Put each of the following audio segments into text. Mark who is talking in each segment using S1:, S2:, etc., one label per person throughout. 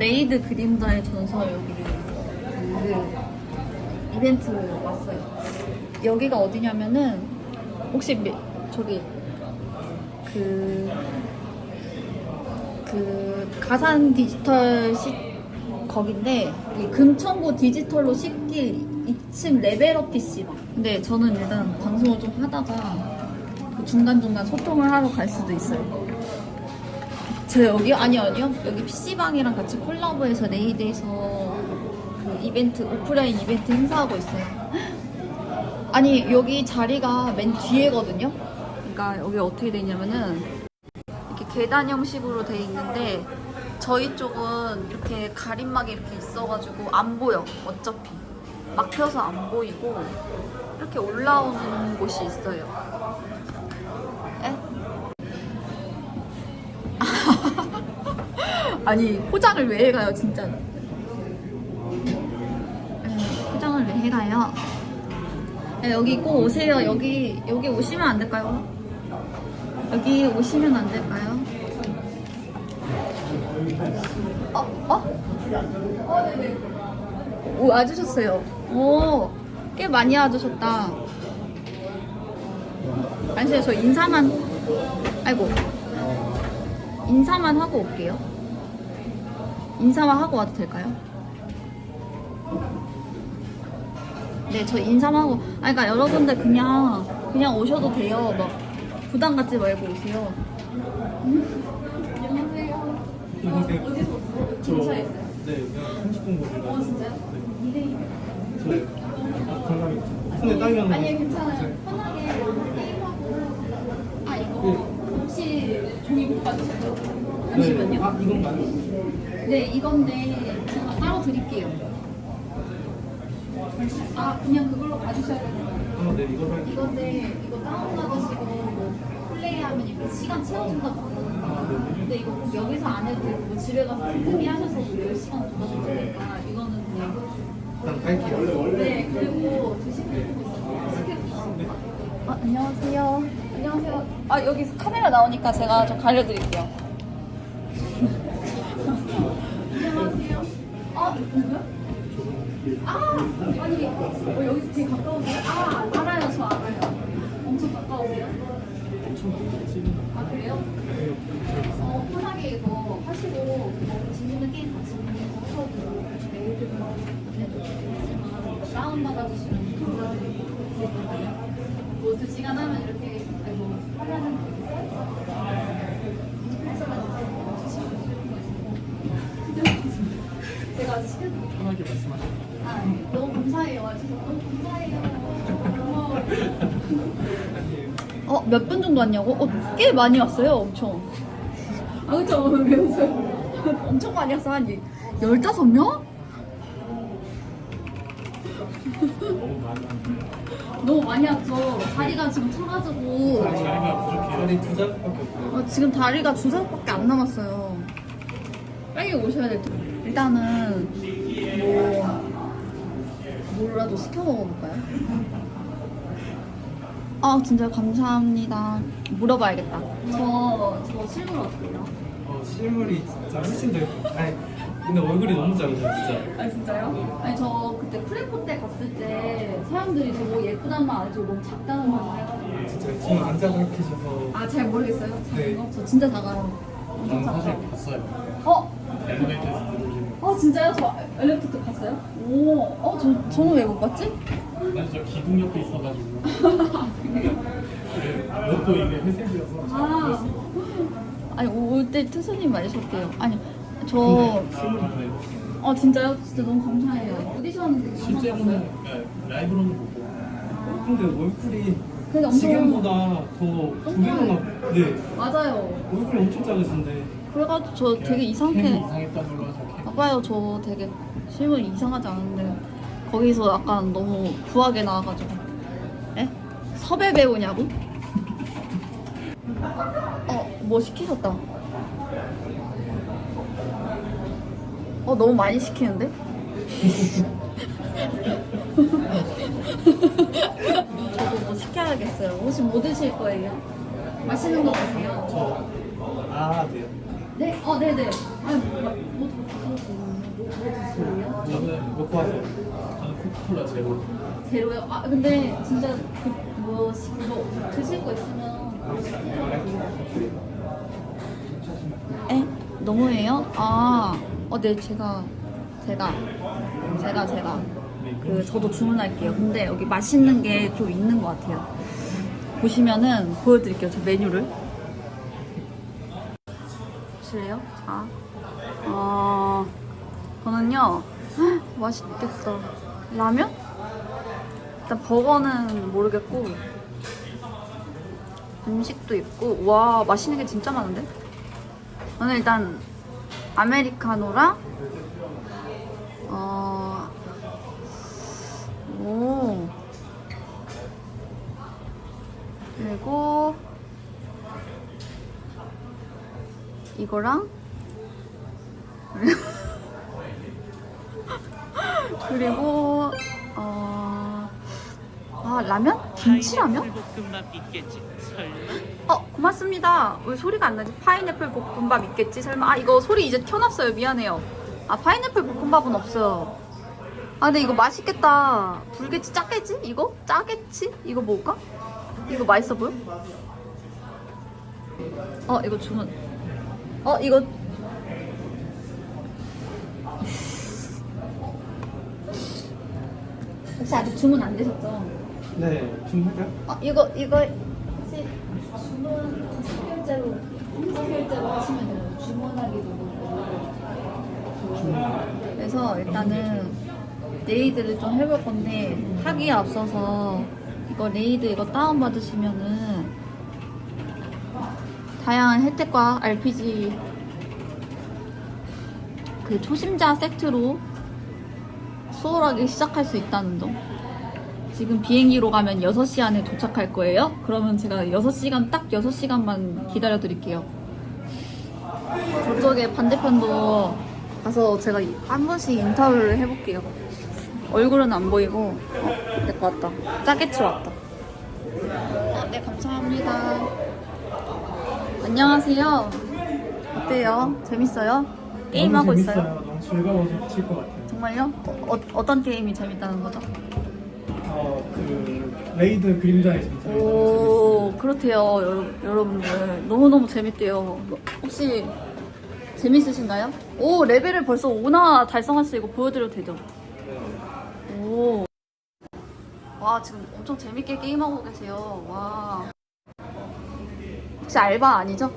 S1: 레이드 그림자의 전설 여기 그 이벤트 왔어요. 여기가 어디냐면은 혹시 미- 저기 그, 그 가산 디지털 시 거긴데 이 금천구 디지털로 씻기 2층 레벨업 PC방. 근데 저는 일단 방송을 좀 하다가 그 중간중간 소통을 하러 갈 수도 있어요. 저 여기 아니요 아니요 여기 PC방이랑 같이 콜라보해서 레이드에서 그 이벤트 오프라인 이벤트 행사하고 있어요. 아니 여기 자리가 맨 뒤에거든요. 그러니까 여기 어떻게 되냐면은 이렇게 계단 형식으로 돼 있는데 저희 쪽은 이렇게 가림막이 이렇게 있어가지고 안 보여 어차피 막혀서 안 보이고 이렇게 올라오는 곳이 있어요. 아니 포장을 왜 해가요 진짜? 네, 포장을 왜 해가요? 네, 여기 꼭 오세요. 여기 여기 오시면 안 될까요? 여기 오시면 안 될까요? 어? 어? 오 와주셨어요. 오꽤 많이 와주셨다. 아니요 저 인사만 아이고. 인사만 하고 올게요. 인사만 하고 와도 될까요? 네, 저 인사만 하고. 아, 그러니까 여러분들 그냥 그냥 오셔도 돼요. 막 부담 갖지 말고 오세요. 어디서 오세요?
S2: 저,
S1: 근처에서요?
S2: 네, 그냥 30분 거리가.
S1: 어, 진짜요?
S2: 네. 저, 건강히. 손에 땀이 나는
S1: 아니요, 괜찮아요. 편하게 게임하고. 아, 이거 혹시 종이 못 받으셨죠? 잠시만요.
S2: 아, 이건 맞아요.
S1: 네, 이건데 제가 따로 드릴게요. 아, 그냥 그걸로 봐주셔야 돼요.
S2: 아, 네, 이거 할게요.
S1: 이건데 이거 다운받으시고 뭐 플레이하면 이렇게 시간 채워준다고 하거든요. 근데 이거 꼭 여기서 안 해도 되고 뭐 집에 가서 틈틈이 하셔서 뭐 10시간 돌아도 되니까 이거는 그냥
S2: 일단 갈게요.
S1: 네, 그리고 드시는 거 있어요. 시켜주시면 아, 안녕하세요. 안녕하세요. 아, 여기 카메라 나오니까 제가 좀 가려드릴게요. 아, 누구요? 아, 아니, 어, 여기 되게 가까운데요? 아, 알아요, 저 알아요. 엄청 가까우세요? 아, 그래요? 어, 편하게 이거 하시고, 뭐, 재밌는 게임 같이 하셔도 보내도 되지만, 다운받아주시면 감사드리거든요. 뭐, 두 시간 하면 이렇게, 아이고, 하면은 제가
S2: 편하게 말씀하세요.
S1: 아, 너무 감사해요. 와주셔서 너무 감사해요. 고마워요. 어, 몇 분 정도 왔냐고? 어, 꽤 많이 왔어요, 엄청. 아, 그쵸? 왜 웃어요? 엄청 많이 왔어, 한 15명? 너무 많이 왔죠. 자리가 지금 차가지고.
S2: 자리가 부족해요. 자리 두 장밖에 없어요.
S1: 어, 지금 다리가 두 장밖에 안 남았어요. 빨리 오셔야 될 텐데. 일단은 뭐 뭐라도 시켜 먹어볼까요? 아 진짜 감사합니다. 물어봐야겠다. 저 저 실물 어때요?
S2: 어, 실물이 진짜 훨씬 더 예뻐요. 아니, 근데 얼굴이 너무 작으세요, 진짜.
S1: 아 진짜요? 아니 저 그때 프레포 때 갔을 때 사람들이 저뭐 예쁘다는 말 안 해주고 너무 작다는 말만 해가지고
S2: 진짜 지금 안 작아 계셔서.
S1: 아 잘 모르겠어요. 작은
S2: 네.
S1: 거? 저 진짜 작아요. 엄청
S2: 저는 사실
S1: 작아요.
S2: 봤어요.
S1: 어?
S2: 엘
S1: 진짜요? 저 엘리베이터 봤어요? 오, 어, 저, 저는 왜 못 봤지?
S2: 난저 기둥 옆에 있어가지고. 네, 옷도 이게 회색이어서.
S1: 아, 아니 올때 트수님 말하셨대요. 아니 저,
S2: 근데.
S1: 어 진짜요? 진짜 너무 감사해요. 오디션
S2: 실제로는? 그러니까 라이브로는 보고 어, 근데 얼굴이
S1: 근데 엄청
S2: 지금보다 더 두 배로 나 네.
S1: 맞아요.
S2: 얼굴이 엄청 작으신데
S1: 그래가지고 저 되게
S2: 걸로 캠.
S1: 봐봐요. 저 되게 실물 이상하지 않은데 거기서 약간 너무 부하게 나와가지고 에? 섭외 배우냐고? 어, 뭐 시키셨다. 어, 너무 많이 시키는데? 저도 뭐 시켜야겠어요. 혹시 뭐 드실 거예요? 맛있는 거 드세요.
S2: 저, 아, 네요.
S1: 네, 어, 네네. 아니 뭐, 뭐 뭐, 뭐?
S2: 저는 먹고 와서 저는 코카콜라 제로.
S1: 제로요? 아 근데 진짜 그뭐 그거 드실 거 있으면 에? 너무해요? 아, 어, 네, 제가, 제가, 제가, 제가, 그, 저도 주문할게요. 근데 여기 맛있는 게 좀 있는 것 같아요. 보시면은, 보여드릴게요. 저 메뉴를. 보실래요? 자. 어, 저는요, 헉, 맛있겠다. 라면? 일단 버거는 모르겠고, 음식도 있고, 와, 맛있는 게 진짜 많은데? 저는 일단 아메리카노랑 어, 오 그리고 이거랑 그리고 어, 아 라면? 김치라면? 어 고맙습니다. 왜 소리가 안 나지? 파인애플 볶음밥 있겠지? 설마? 아 이거 소리 이제 켜놨어요. 미안해요. 아 파인애플 볶음밥은 없어요. 아 근데 이거 맛있겠다. 불겠지 짜겠지? 이거? 짜겠지 이거 먹을까? 이거 맛있어 보여? 어 이거 주문 어 이거 혹시 아직 주문 안 되셨죠?
S2: 네, 중국요?
S1: 어, 이거 이거 혹시 주문 스킬제로 스킬제로 하시면 돼요. 주문하기도. 그래서 일단은 레이드를 좀 해볼 건데 하기에 앞서서 이거 레이드 이거 다운 받으시면은 다양한 혜택과 RPG 그 초심자 세트로 수월하게 시작할 수 있다는 점. 지금 비행기로 가면 6시 안에 도착할 거예요? 그러면 제가 6시간, 딱 6시간만 기다려 드릴게요. 저쪽에 반대편도 가서 제가 한 번씩 인터뷰를 해볼게요. 얼굴은 안 보이고, 어, 내거 왔다. 짜게치 왔다. 어, 네, 감사합니다. 안녕하세요. 어때요? 재밌어요? 게임하고 있어요?
S2: 너무 즐거워서 칠것 같아요.
S1: 정말요? 어, 어 떤 게임이 재밌다는 거죠?
S2: 어, 그 레이드 그림자의 진짜
S1: 오 그렇대요 여러, 여러분들 너무너무 재밌대요 혹시 재밌으신가요? 오 레벨을 벌써 5나 달성했어 이거 보여드려도 되죠? 오. 와 지금 엄청 재밌게 게임하고 계세요 와 혹시 알바 아니죠?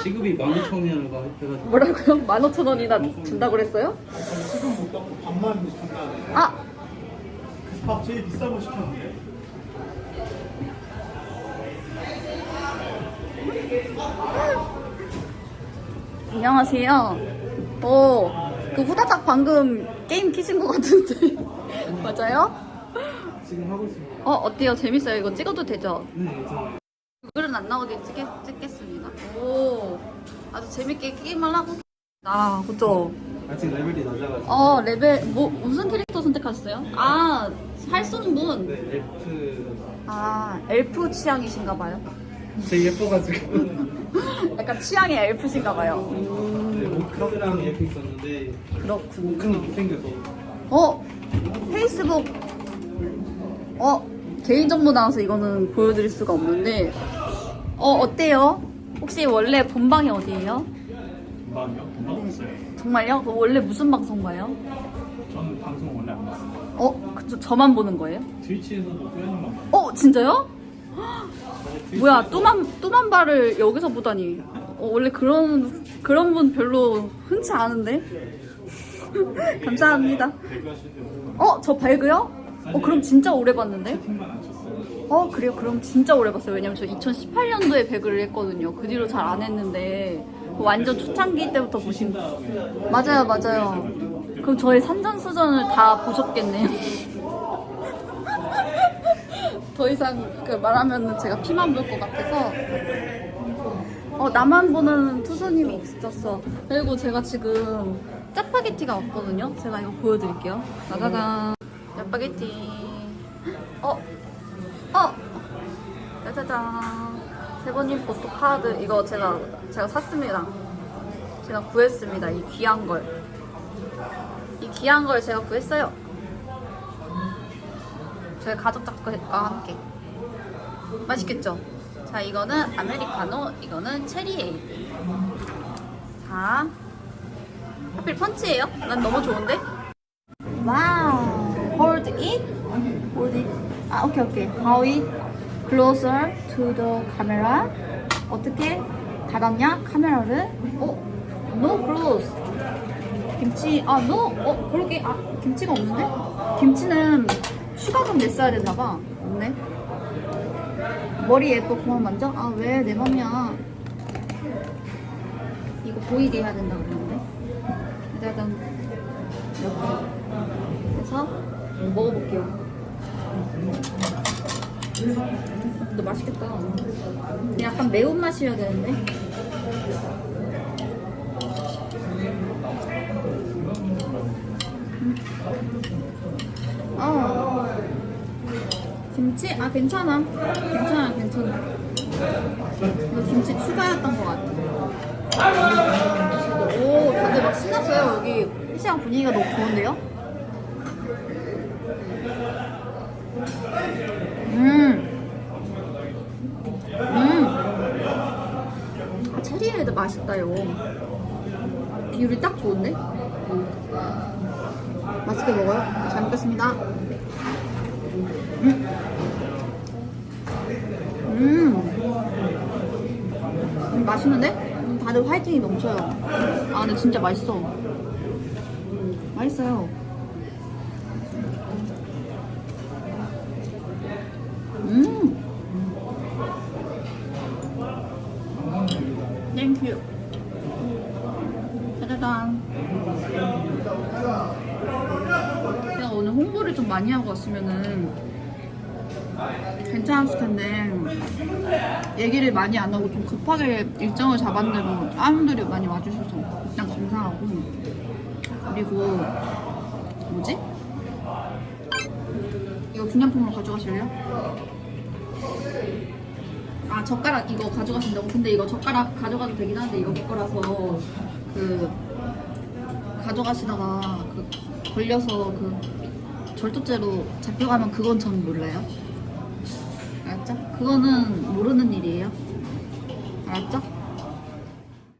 S3: 시급이 15,000원이라고 해가지고
S1: 뭐라고요? 15,000원이나 준다고 그랬어요?
S2: 지금 못 받고 반만 준다네.
S1: 아!
S2: 밥 제일 비싼 거 시켰는데.
S1: 안녕하세요. 오, 그 후다닥 방금 게임 키신 것 같은데. 맞아요?
S2: 지금 하고 있습니다.
S1: 어, 어때요? 재밌어요? 이거 찍어도 되죠?
S2: 네, 저
S1: 얼굴은 안 나오게 찍겠, 찍겠습니다. 오, 아주 재밌게 게임을 하고. 아, 그죠?
S2: 아직 레벨이 낮아가지고.
S1: 어, 레벨, 뭐, 무슨 캐릭터 선택하셨어요? 아, 살 쏘는 분.
S2: 네, 엘프
S1: 아, 엘프 취향이신가 봐요.
S2: 되게 예뻐가지고.
S1: 약간 취향이 엘프신가 봐요.
S2: 네, 오크랑 이렇게 있었는데
S1: 그렇군요.
S2: 오크는 못생겨서.
S1: 어? 페이스북 어? 개인정보 나와서 이거는 보여드릴 수가 없는데 어 어때요? 혹시 원래 본방이 어디예요?
S2: 금방이요? 금방 없어요.
S1: 정말요? 그 원래 무슨 방송 봐요?
S2: 저는 방송 원래 안 봤어요.
S1: 어? 그쵸 저만 보는 거예요?
S2: 트위치에서도 표현만 봐요.
S1: 어 진짜요? 뭐야 뚜만 뚜만바를 여기서 보다니 어, 원래 그런 그런 분 별로 흔치 않은데 감사합니다 어저 발그요? 어 그럼 진짜 오래 봤는데. 어 그래요? 그럼 진짜 오래 봤어요. 왜냐면 저 2018년도에 배그를 했거든요. 그 뒤로 잘 안 했는데 그 완전 초창기 때부터 보신 맞아요, 맞아요. 그럼 저의 산전수전을 다 보셨겠네요. 더 이상 그 말하면 제가 피만 볼 것 같아서 어 나만 보는 투수님이 있었어. 그리고 제가 지금 짜파게티가 왔거든요. 제가 이거 보여드릴게요. 짜자잔. 짜파게티. 어 어! 짜자잔. 세번님 포토카드 이거 제가 제가 샀습니다. 제가 구했습니다. 이 귀한 걸. 이 귀한 걸 제가 구했어요. 저희 가족 작가와 함께. 맛있겠죠? 자, 이거는 아메리카노, 이거는 체리에이드. 자, 하필 펀치예요? 난 너무 좋은데? 와우. Hold it. Hold it. 아, 오케이, 오케이. How it closer to the camera. 어떻게 닫았냐? 카메라를. 어? No close. 김치, 아, no. 어, 그러게. 아, 김치가 없는데? 김치는 추가 좀 냈어야 됐나봐. 없네. 머리 예뻐 그만 만져? 아, 왜? 내 맘이야. 이거 보이게 해야 된다 그랬는데. 일단, 이렇게. 해서 먹어볼게요. 근데 맛있겠다. 근데 약간 매운 맛이어야 되는데. 어. 김치? 아, 괜찮아. 괜찮아, 괜찮아. 이거 김치 추가였던 것 같아. 오, 다들 막 신났어요. 여기 시장 분위기가 너무 좋은데요? 음. 음. 아, 체리에드 맛있다요. 비율이 딱 좋은데? 맛있게 먹어요. 잘 먹겠습니다. 음. 음. 음, 맛있는데? 음, 다들 화이팅이 넘쳐요. 아, 근데 진짜 맛있어. 맛있어요. 음. 땡큐. 짜자잔. 제가 오늘 홍보를 좀 많이 하고 왔으면은 괜찮았을 텐데 얘기를 많이 안 하고 좀 급하게 일정을 잡았는데도 사람들이 많이 와주셔서 일단 감사하고 그리고 뭐지? 이거 기념품으로 가져가실래요? 아 젓가락 이거 가져가신다고? 근데 이거 젓가락 가져가도 되긴 한데 여기 거라서 그 가져가시다가 그 걸려서 그 절도죄로 잡혀가면 그건 전 몰라요. 알았죠? 그거는 모르는 일이에요. 알았죠?